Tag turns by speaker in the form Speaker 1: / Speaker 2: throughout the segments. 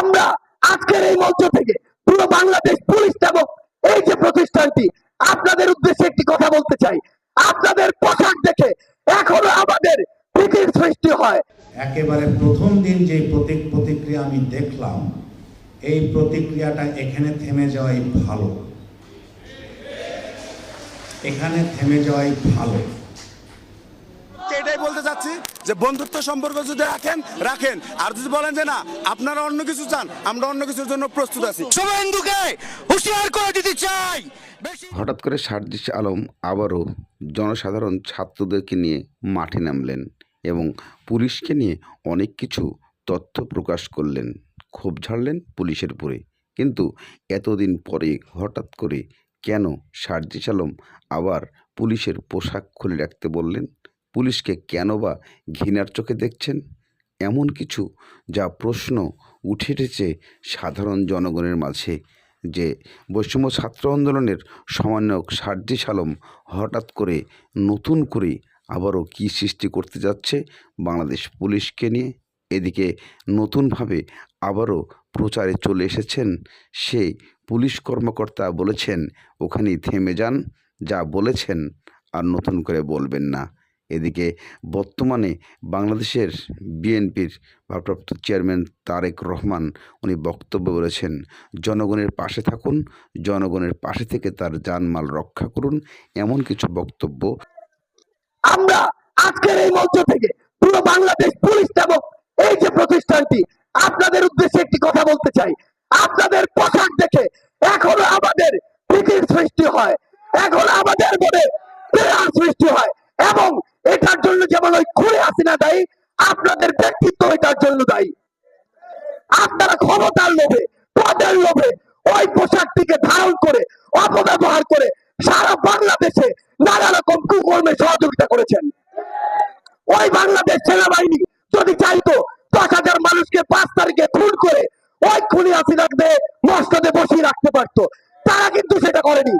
Speaker 1: আমরা আজকের এই মঞ্চ থেকে পুরো বাংলাদেশ পুলিশ এবং এই যে প্রতিষ্ঠানটি, আপনাদের উদ্দেশ্যে একটি কথা বলতে চাই। আপনাদের পোশাক দেখে এখনও আমাদের ভীতির সৃষ্টি হয়।
Speaker 2: একেবারে প্রথম দিন যে প্রতীক প্রতিক্রিয়া আমি দেখলাম, এই প্রতিক্রিয়াটা এখানে থেমে যাওয়াই ভালো। এখানে থেমে যাওয়াই ভালো।
Speaker 3: এটাই বলতে চাচ্ছি যে বন্ধুত্ব সম্পর্ক যদি রাখেন রাখেন। আর যদি বলেন যে না আপনারা অন্য কিছু চান আমরা অন্য কিছুর জন্য প্রস্তুত আছি।
Speaker 4: শুভেন্দুকে হুঁশিয়ার করে দিতে চাই।
Speaker 5: হঠাৎ করে সার্জিস আলম আবারও জনসাধারণ ছাত্রদেরকে নিয়ে মাঠে নামলেন এবং পুলিশকে নিয়ে অনেক কিছু তথ্য প্রকাশ করলেন। ক্ষোভ ঝাড়লেন পুলিশের উপরে। কিন্তু এতদিন পরে হঠাৎ করে কেন সার্জিস আলম আবার পুলিশের পোশাক খুলে রাখতে বললেন? পুলিশকে কেন বা ঘৃণার চোখে দেখছেন? এমন কিছু যা প্রশ্ন উঠে এসেছে সাধারণ জনগণের মাঝে যে বৈষম্য ছাত্র আন্দোলনের সমন্বয়ক সার্জিস আলম হঠাৎ করে নতুন করে আবারও কী সৃষ্টি করতে যাচ্ছে বাংলাদেশ পুলিশকে নিয়ে? এদিকে নতুনভাবে আবারও প্রচারে চলে এসেছেন সে পুলিশ কর্মকর্তা বলেছেন, ওখানেই থেমে যান, যা বলেছেন আর নতুন করে বলবেন না। এদিকে বর্তমানে বাংলাদেশের বিএনপির ভারপ্রাপ্ত চেয়ারম্যান তারেক রহমান উনি বক্তব্য বলেছেন, জনগণের পাশে থাকুন, জনগণের পাশে থেকে তার জানমাল রক্ষা করুন। এমন কিছু বক্তব্য
Speaker 1: আমরা আজকের এই মঞ্চ থেকে পুরো বাংলাদেশ পুলিশ এবং এই যে প্রতিষ্ঠানটি, আপনাদের উদ্দেশ্যে একটি কথা বলতে চাই। আপনাদের পোশাক দেখে এখনও আমাদের সৃষ্টি হয়, এখন আমাদের মনে সৃষ্টি হয় এবং এটার জন্য যেমন ওই খুঁড়ে হাসিনা দায়ী, আপনাদের ব্যক্তিত্ব এটার জন্য দায়ী। আপনারা ক্ষমতার লোভে, পদের লোভে ওই পোশাকটিকে ধারণ করে, অপব্যবহার করে সারা বাংলাদেশে নানা রকম কুকর্মে সহযোগিতা করেছেন। ওই বাংলাদেশ সেনাবাহিনী যদি চাইতো দশ হাজার মানুষকে পাঁচ তারিখে খুন করে ওই খুনি হাসিনাকে মস্তদে বসিয়ে রাখতে পারতো, তারা কিন্তু সেটা করেনি।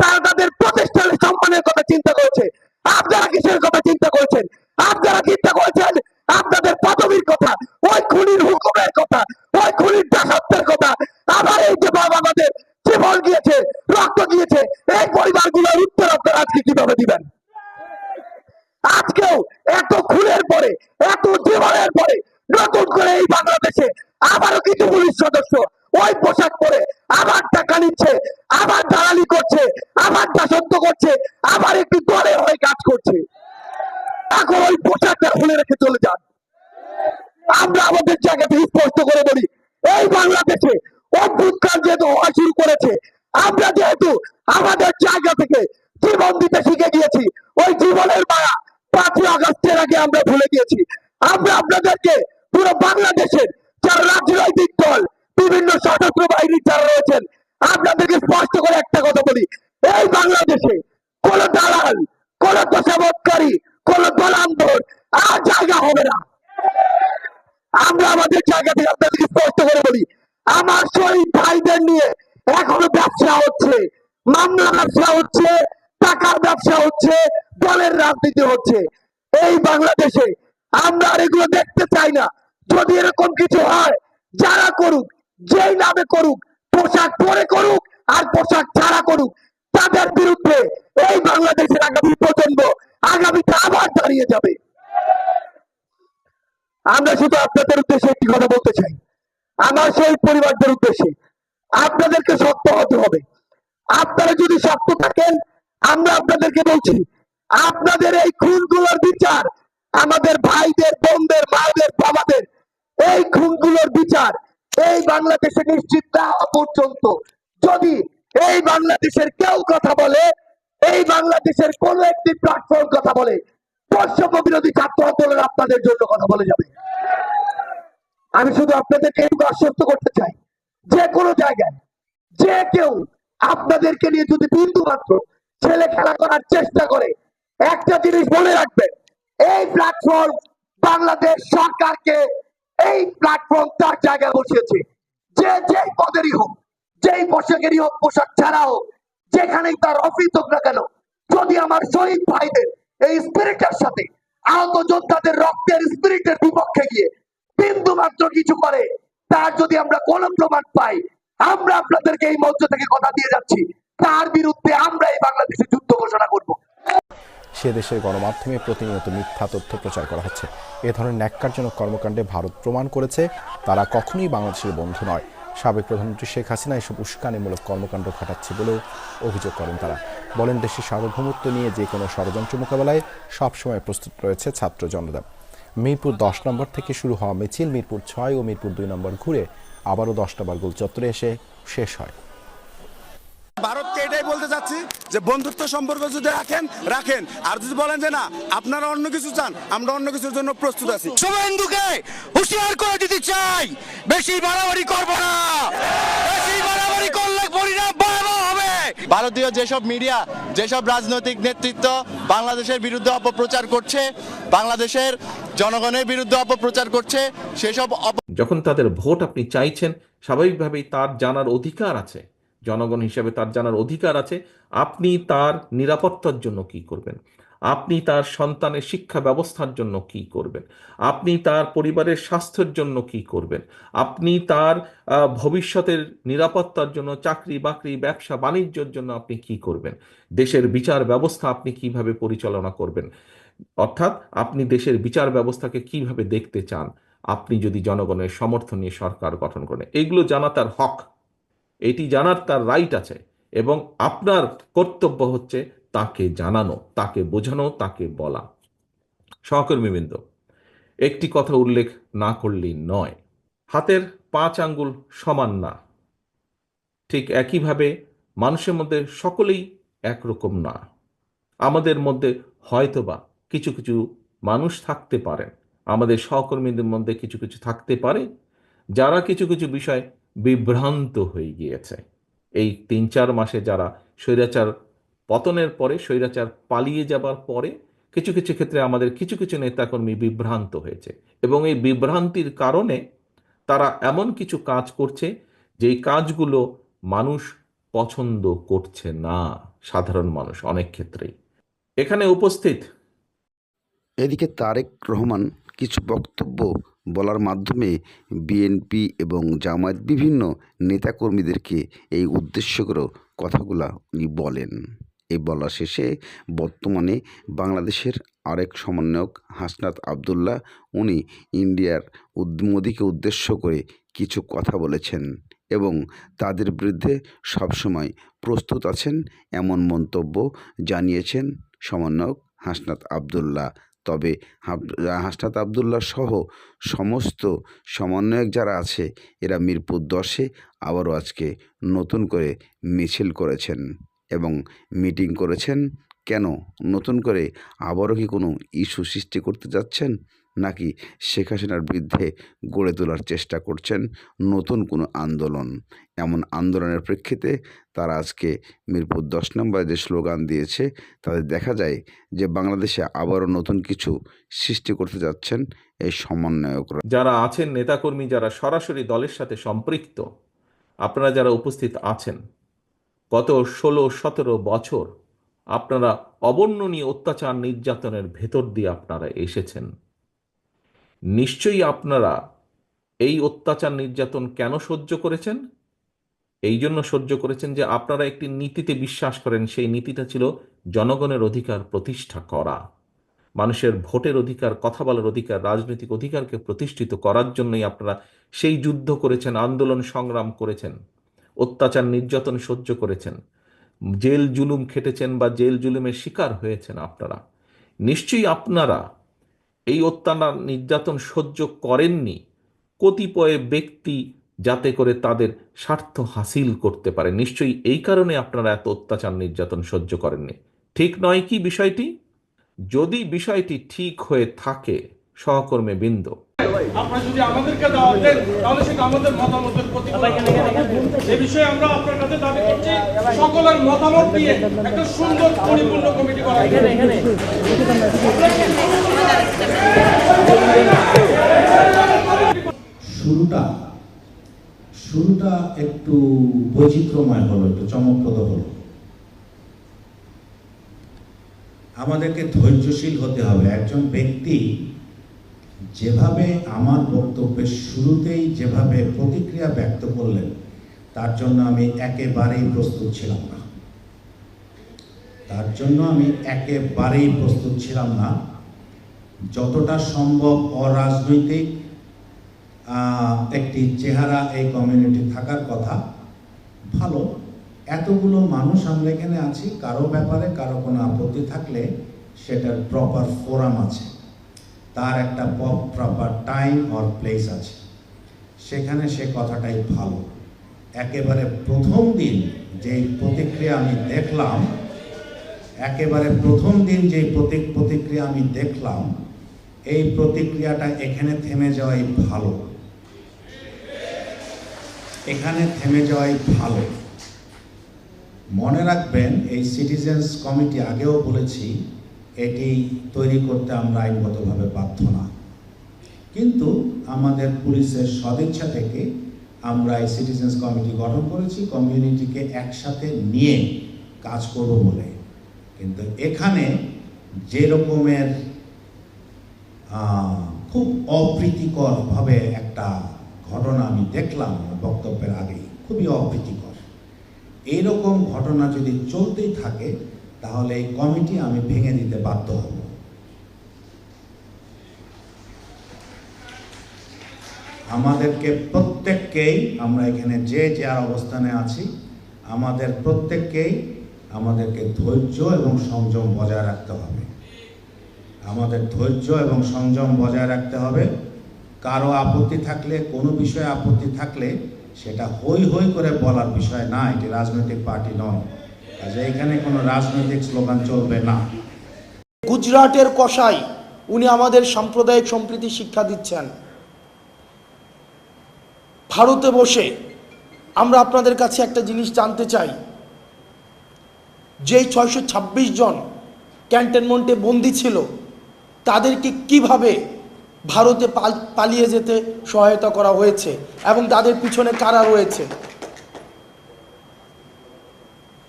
Speaker 1: তারা তাদের প্রতিষ্ঠানের সম্মানের কথা চিন্তা করেছে। আপনারা কিসের কথা চিন্তা করেছেন? আপনারা চিন্তা করেছেন আপনাদের পদবীর কথা, ওই খুনির হুকুমের কথা, ওই খুনির দাসত্বের কথা। আবার এই যে বাবা আমাদের জীবন গিয়েছে, রক্ত গিয়েছে, এই পরিবারগুলোর উত্তর আপনারা আজকে কীভাবে দিবেন? আজকেও এত খুনের পরে, এত জীবনের পরে নতুন করে এই বাংলাদেশে আবারও কিছু পুলিশ সদস্য ওই পোশাক পরে আবার টাকা নিচ্ছে, আবার দালালি করছে আবার দাসত্ব করছে, আবার একটু দলের হয়ে কাজ করছে। এখন ওই পোশাকটা খুলে রেখে চলে যান। আমরা আমাদের জায়গা থেকে স্পষ্ট করে বলি, এই বাংলাদেশে অভ্যুত্থান যেহেতু হওয়া শুরু করেছে, আমরা যেহেতু আমাদের জায়গা থেকে জীবন দিতে শিখে গিয়েছি, ওই জীবনের মায়া পাঁচই আগস্টের আগে আমরা ভুলে গিয়েছি। আমরা আপনাদেরকে পুরো বাংলাদেশের যারা রাজনৈতিক দল বিভিন্ন সশস্ত্র বাহিনীর যারা রয়েছেন, আপনাদেরকে স্পষ্ট করে একটা কথা বলি। এই বাংলাদেশে কোন দালাল, কোন তোষামতকারী কোন দলান্তর আর জায়গা হবে না। আমরা আমাদের জায়গা থেকে আপনাদেরকে স্পষ্ট করে বলি, আমার শহীদ ভাইদের নিয়ে এখনও ব্যবসা হচ্ছে, মামলা ব্যবসা হচ্ছে, টাকার ব্যবসা হচ্ছে, দলের রাজনীতি হচ্ছে। এই বাংলাদেশে আমরা আর এগুলো দেখতে চাই না। যদি এরকম কিছু হয়, যারা করুক যেই নামে করুক, পোশাক পরে করুক আর পোশাক ছাড়া করুক, তাদের বিরুদ্ধে এই বাংলাদেশের আগামী প্রজন্ম আগামীতে আবার দাঁড়িয়ে যাবে। আমরা শুধু আপনাদের উদ্দেশ্যে একটি কথা বলতে চাই। আমার সেই পরিবারদের উদ্দেশ্যে আপনাদেরকে শক্ত হতে হবে। আপনারা যদি শক্ত থাকেন, আমরা আপনাদেরকে বলছি, আপনাদের এই খুনগুলোর বিচার আমাদের ভাইদের, বোনদের, মায়েদের, বাবাদের, এই খুনগুলোর বিচার এই বাংলাদেশে নিশ্চিত না হওয়া পর্যন্ত যদি এই বাংলাদেশের কেউ কথা বলে, এই বাংলাদেশের কোন একটি প্ল্যাটফর্ম কথা বলে, বৈষম্য বিরোধী ছাত্র আন্দোলন আপনাদের জন্য কথা বলে যাবে। আমি শুধু আপনাদেরকে একটু আশ্বস্ত করতে চাই, যে কোনো জায়গায়, যে কেউ আপনাদেরকে নিয়ে যদি বিন্দু মাত্র ছেলে খেলা করার চেষ্টা করে, একটা জিনিস মনে রাখবেন, এই প্ল্যাটফর্ম বাংলাদেশ সরকারকে এই প্ল্যাটফর্ম তার জায়গায় বসিয়েছে। যে যেই পদেরই হোক, যেই পোশাকেরই হোক, পোশাক ছাড়া হোক, যেখানেই তার অফিস হোক না কেন, যদি আমার শহীদ ভাইদের এই স্পিরিটের সাথে, আহত যোদ্ধাদের রক্তের স্পিরিটের বিপক্ষে গিয়ে বিন্দু মাত্র কিছু করে, তার যদি আমরা কোনো প্রমাণ পাই, আমরা আপনাদেরকে এই মঞ্চ থেকে কথা দিয়ে যাচ্ছি, তার বিরুদ্ধে আমরা এই বাংলাদেশে যুদ্ধ ঘোষণা করব।
Speaker 6: সে দেশের গণমাধ্যমে প্রতিনিয়ত মিথ্যা তথ্য প্রচার করা হচ্ছে। এ ধরনের ন্যাক্কারজনক কর্মকাণ্ডে ভারত প্রমাণ করেছে, তারা কখনোই বাংলাদেশের বন্ধু নয়। সাবেক প্রধানমন্ত্রী শেখ হাসিনা এসব উস্কানিমূলক কর্মকাণ্ড ঘটাচ্ছে বলেও অভিযোগ করেন তারা। বলেন, দেশের সার্বভৌমত্ব নিয়ে যে কোনো ষড়যন্ত্র মোকাবেলায় সবসময় প্রস্তুত রয়েছে ছাত্র জনতা। মিরপুর দশ নম্বর থেকে শুরু হওয়া মিছিল মিরপুর ছয় ও মিরপুর দুই নম্বর ঘুরে আবারও দশ নম্বর গোল চত্বরে এসে শেষ হয়
Speaker 3: ভারতকে এটাই বলতে চাচ্ছি যে বন্ধুত্ব সম্পর্ক যদি রাখেন রাখেন। আর যদি বলেন যে না আপনারা অন্য কিছু চান আমরা অন্য কিছুর জন্য প্রস্তুত আছি।
Speaker 4: শুভেন্দুকে হুঁশিয়ার করে দিতে চাই। বেশি বাড়াবাড়ি করব না। বেশি বাড়াবাড়ি করলে পরিণাম ভয়াবহ হবে।
Speaker 7: ভারতীয় যেসব মিডিয়া যেসব রাজনৈতিক নেতৃত্ব বাংলাদেশের বিরুদ্ধে অপপ্রচার করছে বাংলাদেশের জনগণের বিরুদ্ধে অপপ্রচার করছে সেসব অপ
Speaker 8: যখন তাদের ভোট আপনি চাইছেন স্বাভাবিকভাবেই তার জানার অধিকার আছে। জনগণ হিসেবে তার জানার অধিকার আছে। আপনি তার নিরাপত্তার জন্য কি করবেন? আপনি তার সন্তানের শিক্ষা ব্যবস্থার জন্য কি করবেন? আপনি তার পরিবারের স্বাস্থ্যের জন্য কি করবেন? আপনি তার ভবিষ্যতের নিরাপত্তার জন্য, চাকরি বাকরি, ব্যবসা বাণিজ্যের জন্য আপনি কি করবেন? দেশের বিচার ব্যবস্থা আপনি কীভাবে পরিচালনা করবেন? অর্থাৎ আপনি দেশের বিচার ব্যবস্থাকে কীভাবে দেখতে চান? আপনি যদি জনগণের সমর্থন নিয়ে সরকার গঠন করেন, এগুলো জানা তার হক এটি জানার তার রাইট আছে এবং আপনার কর্তব্য হচ্ছে তাকে জানানো, তাকে বোঝানো, তাকে বলা। সহকর্মীবৃন্দ একটি কথা উল্লেখ না করলেই নয়, হাতের পাঁচ আঙ্গুল সমান না। ঠিক একইভাবে মানুষের মধ্যে সকলেই একরকম না। আমাদের মধ্যে হয়তোবা কিছু কিছু মানুষ থাকতে পারেন। আমাদের সহকর্মীদের মধ্যে কিছু কিছু থাকতে পারে। যারা কিছু কিছু বিষয় বিভ্রান্ত হয়ে গিয়েছে। এই তিন চার মাসে যারা স্বৈরাচার পতনের পরে, স্বৈরাচার পালিয়ে যাবার পরে, কিছু কিছু ক্ষেত্রে আমাদের কিছু কিছু নেতাকর্মী বিভ্রান্ত হয়েছে এবং এই বিভ্রান্তির কারণে তারা এমন কিছু কাজ করছে যেই কাজগুলো মানুষ পছন্দ করছে না, সাধারণ মানুষ অনেক ক্ষেত্রেই। এখানে উপস্থিত
Speaker 5: এদিকে তারেক রহমান কিছু বক্তব্য বলার মাধ্যমে বিএনপি এবং জামায়াত বিভিন্ন নেতাকর্মীদেরকে এই উদ্দেশ্য করে কথাগুলা উনি বলেন। এই বলা শেষে বর্তমানে বাংলাদেশের আরেক সমন্বয়ক হাসনাত আবদুল্লাহ উনি ইন্ডিয়ার মোদিকে উদ্দেশ্য করে কিছু কথা বলেছেন এবং তাদের বিরুদ্ধে সবসময় প্রস্তুত আছেন এমন মন্তব্য জানিয়েছেন সমন্বয়ক হাসনাত আবদুল্লাহ। তবে হাসনাত আবদুল্লাহ সহ সমস্ত সমন্বয়ক যারা আছে এরা মিরপুর দশে আবারও আজকে নতুন করে মিছিল করেছেন এবং মিটিং করেছেন। কেন? নতুন করে আবারও কি কোনো ইস্যু সৃষ্টি করতে যাচ্ছেন? নাকি শেখ হাসিনার বিরুদ্ধে গড়ে তোলার চেষ্টা করছেন নতুন কোনো আন্দোলন? এমন আন্দোলনের প্রেক্ষিতে তারা আজকে মিরপুর দশ নম্বরে যে স্লোগান দিয়েছে তাদের দেখা যায় যে বাংলাদেশে আবারও নতুন কিছু সৃষ্টি করতে যাচ্ছেন এই সমন্বয়করা।
Speaker 8: যারা আছেন নেতাকর্মী, যারা সরাসরি দলের সাথে সম্পৃক্ত, আপনারা যারা উপস্থিত আছেন, গত ষোলো সতেরো বছর আপনারা অবর্ণনীয় অত্যাচার নির্যাতনের ভেতর দিয়ে আপনারা এসেছেন। নিশ্চয়ই আপনারা এই অত্যাচার নির্যাতন কেন সহ্য করেছেন? এই জন্য সহ্য করেছেন যে আপনারা একটি নীতিতে বিশ্বাস করেন, সেই নীতিটা ছিল জনগণের অধিকার প্রতিষ্ঠা করা। মানুষের ভোটের অধিকার, কথা বলার অধিকার, রাজনৈতিক অধিকারকে প্রতিষ্ঠিত করার জন্যই আপনারা সেই যুদ্ধ করেছেন, আন্দোলন সংগ্রাম করেছেন, অত্যাচার নির্যাতন সহ্য করেছেন। জেল জুলুম খেটেছেন বা জেল জুলুমের শিকার হয়েছেন আপনারা। নিশ্চয়ই আপনারা এই অত্যাচার নির্যাতন সহ্য করেননি। কতিপয় ব্যক্তি যাতে করে তাদের স্বার্থ হাসিল করতে পারে। নিশ্চয়ই এই কারণে আপনারা এত অত্যাচার নির্যাতন সহ্য করেননি। ঠিক নয় কি বিষয়টি? যদি বিষয়টি ঠিক হয়ে থাকে, সহকর্মী বৃন্দ
Speaker 9: আপনারা যদি আমাদেরকে দাওয়াত দেন তাহলে সেটা আমাদের মতামতের প্রতিফলন এ বিষয়ে আমরা আপনার কাছে দাবি করছি সকলের মতামত দিয়ে একটা সুন্দর পরিপূর্ণ কমিটি করা
Speaker 2: শুরুটা শুরুটা একটু বৈচিত্র্যময় হলো একটু চমকপ্রদ হলো। আমাদেরকে ধৈর্যশীল হতে হবে। একজন ব্যক্তি যেভাবে আমার বক্তব্যের শুরুতেই যেভাবে প্রতিক্রিয়া ব্যক্ত করলেন, তার জন্য আমি একেবারেই প্রস্তুত ছিলাম না। তার জন্য আমি একেবারেই প্রস্তুত ছিলাম না। যতটা সম্ভব অরাজনৈতিক একটি চেহারা এই কমিউনিটি থাকার কথা, ভালো। এতগুলো মানুষ আমরা এখানে আছি, কারও ব্যাপারে কারও কোনো আপত্তি থাকলে সেটার প্রপার ফোরাম আছে। তার একটা প্রপার টাইম অর প্লেস আছে। সেখানে সে কথাটাই ভালো। একেবারে প্রথম দিন যেই প্রতিক্রিয়া আমি দেখলাম, একেবারে প্রথম দিন যেই প্রতীক প্রতিক্রিয়া আমি দেখলাম, এই প্রতিক্রিয়াটা এখানে থেমে যাওয়াই ভালো। এখানে থেমে যাওয়াই ভালো। মনে রাখবেন, এই সিটিজেন্স কমিটি আগেও বলেছি এটি তৈরি করতে আমরা আইনগতভাবে বাধ্য না। কিন্তু আমাদের পুলিশের সদিচ্ছা থেকে আমরা এই সিটিজেন্স কমিটি গঠন করেছি কমিউনিটিকে একসাথে নিয়ে কাজ করব বলে। কিন্তু এখানে যে রকমের খুব অপ্রীতিকরভাবে একটা ঘটনা আমি দেখলাম বক্তব্যের আগেই, খুবই অপ্রীতিকর। এইরকম ঘটনা যদি চলতেই থাকে তাহলে এই কমিটি আমি ভেঙে দিতে বাধ্য হব। আমাদেরকে প্রত্যেককেই আমরা এখানে যে যার অবস্থানে আছি, আমাদের প্রত্যেককেই আমাদেরকে ধৈর্য এবং সংযম বজায় রাখতে হবে। আমাদের ধৈর্য এবং সংযম বজায় রাখতে হবে। কারও আপত্তি থাকলে, কোনো বিষয়ে আপত্তি থাকলে সেটা হই হই করে বলার বিষয় না, এটি রাজনৈতিক পার্টি নয়। এখানে কোনো রাজনৈতিক স্লোগান চলবে না।
Speaker 10: গুজরাটের কসাই, উনি আমাদের সাম্প্রদায়িক সম্প্রীতি শিক্ষা দিচ্ছেন। ভারতে বসে আমরা আপনাদের কাছে একটা জিনিস জানতে চাই। যেই ছয়শো জন ক্যান্টনমেন্টে বন্দি ছিল, তাদেরকে কীভাবে ভারতে পালিয়ে যেতে সহায়তা করা হয়েছে এবং তাদের পিছনে কারা রয়েছে?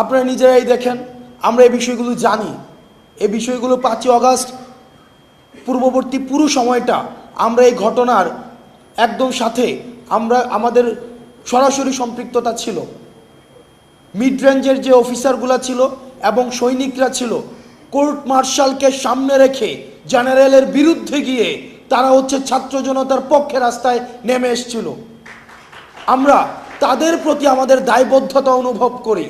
Speaker 10: আপনারা নিজেরাই দেখেন, আমরা এই বিষয়গুলো জানি। এই বিষয়গুলো পাঁচই অগাস্ট, পূর্ববর্তী পুরো সময়টা আমরা এই ঘটনার একদম সাথে আমরা, আমাদের সরাসরি সম্পৃক্ততা ছিল। মিড রেঞ্জের যে অফিসারগুলো ছিল এবং সৈনিকরা ছিল, কোর্ট মার্শালকে সামনে রেখে জেনারেলের বিরুদ্ধে গিয়ে তারা হচ্ছে ছাত্র জনতার পক্ষে রাস্তায় নেমে এসছিল। আমরা তাদের প্রতি আমাদের দায়বদ্ধতা অনুভব করি।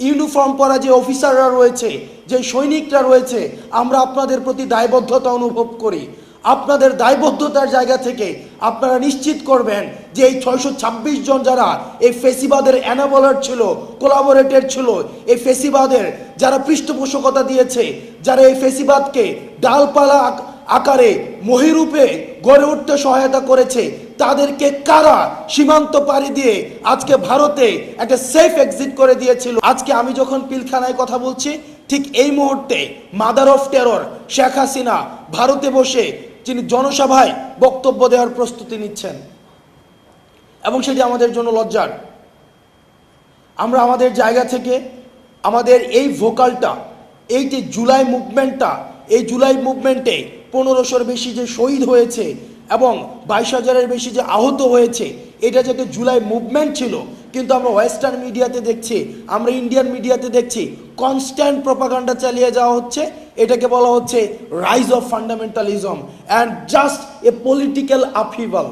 Speaker 10: ইউনিফর্ম পরা যে অফিসাররা রয়েছে, যে সৈনিকরা রয়েছে, আমরা আপনাদের প্রতি দায়বদ্ধতা অনুভব করি। আপনাদের দায়বদ্ধতার জায়গা থেকে আপনারা নিশ্চিত করবেন যে এই ছয়শো ছাব্বিশ জন যারা এই ফেসিবাদের অ্যানাবলার ছিল কোলাবোরেটেড ছিল, এই ফেসিবাদের যারা পৃষ্ঠপোষকতা দিয়েছে, যারা এই ফেসিবাদকে ডালপালা আকারে মহিরূপে গড়ে উঠতে সহায়তা করেছে। তাদেরকে কারা সীমান্ত পাড়ি দিয়ে আজকে ভারতে একটা সেফ এক্সিট করে দিয়েছিল? আজকে আমি যখন পিলখানায় কথা বলছি, ঠিক এই মুহূর্তে mother of terror Sheikh Hasina ভারতে বসে যিনি জনসভায় বক্তব্য দেওয়ার প্রস্তুতি নিচ্ছেন। এবং সেটি আমাদের জন্য লজ্জার। আমরা আমাদের জায়গা থেকে আমাদের এই ভোকালটা এই যে জুলাই মুভমেন্টটা এই জুলাই মুভমেন্টে পনেরোশোর বেশি যে শহীদ হয়েছে এবং বাইশ হাজারের বেশি যে আহত হয়েছে, এটা যে একটা জুলাই মুভমেন্ট ছিল, কিন্তু আমরা ওয়েস্টার্ন মিডিয়াতে দেখছি, আমরা ইন্ডিয়ান মিডিয়াতে দেখছি কনস্ট্যান্ট প্রপাগান্ডা চালিয়ে যাওয়া হচ্ছে, এটাকে বলা হচ্ছে rise of fundamentalism and just a political upheaval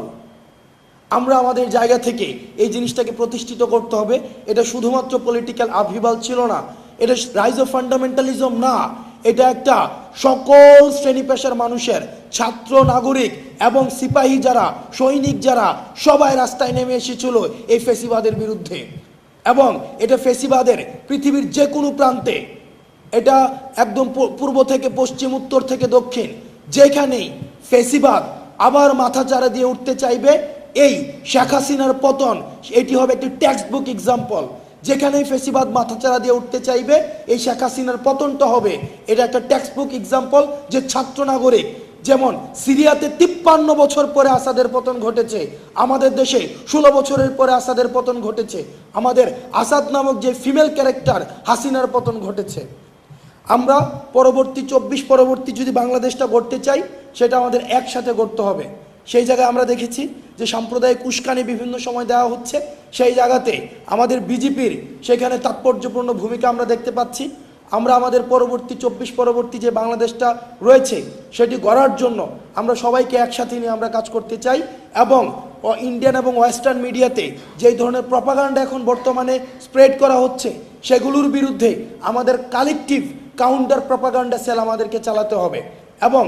Speaker 10: আমরা আমাদের জায়গা থেকে এই জিনিসটাকে প্রতিষ্ঠিত করতে হবে, এটা শুধুমাত্র পলিটিক্যাল আভিবাল ছিল না, এটা রাইজ অফ ফান্ডামেন্টালিজম না এটা একটা সকল শ্রেণি পেশার মানুষের ছাত্র, নাগরিক এবং সিপাহী যারা, সৈনিক যারা, সবাই রাস্তায় নেমে এসেছিল এই ফেসিবাদের বিরুদ্ধে। এবং এটা ফেসিবাদের পৃথিবীর যে কোনো প্রান্তে। এটা একদম পূর্ব থেকে পশ্চিম, উত্তর থেকে দক্ষিণ, যেখানেই ফেসিবাদ আবার মাথা চারা দিয়ে উঠতে চাইবে, এই শেখ হাসিনার পতন, এটি হবে একটি টেক্সট বুক এক্সাম্পল যেখানেই ফেসিবাদ মাথাচাড়া দিয়ে উঠতে চাইবে, এই শেখ হাসিনার পতনটা হবে। এটা একটা টেক্সট বুক এক্সাম্পল যে ছাত্র নাগরিক, যেমন সিরিয়াতে তিপ্পান্ন বছর পরে আসাদের পতন ঘটেছে, আমাদের দেশে ষোলো বছরের পরে আসাদের পতন ঘটেছে, আমাদের আসাদ নামক যে ফিমেল ক্যারেক্টার হাসিনার পতন ঘটেছে। আমরা পরবর্তী চব্বিশ পরবর্তী যদি বাংলাদেশটা গড়তে চাই, সেটা আমাদের একসাথে গড়তে হবে। সেই জায়গায় আমরা দেখেছি যে সাম্প্রদায়িক উস্কানি বিভিন্ন সময় দেওয়া হচ্ছে। সেই জায়গাতে আমাদের বিজেপির সেখানে তাৎপর্যপূর্ণ ভূমিকা আমরা দেখতে পাচ্ছি। আমরা আমাদের পরবর্তী চব্বিশ পরবর্তী যে বাংলাদেশটা রয়েছে, সেটি গড়ার জন্য আমরা সবাইকে একসাথে নিয়ে আমরা কাজ করতে চাই এবং ইন্ডিয়ান এবং ওয়েস্টার্ন মিডিয়াতে যেই ধরনের প্রপাগান্ডা এখন বর্তমানে স্প্রেড করা হচ্ছে, সেগুলোর বিরুদ্ধে আমাদের কালেকটিভ কাউন্টার প্রপাগান্ডা সেল আমাদেরকে চালাতে হবে এবং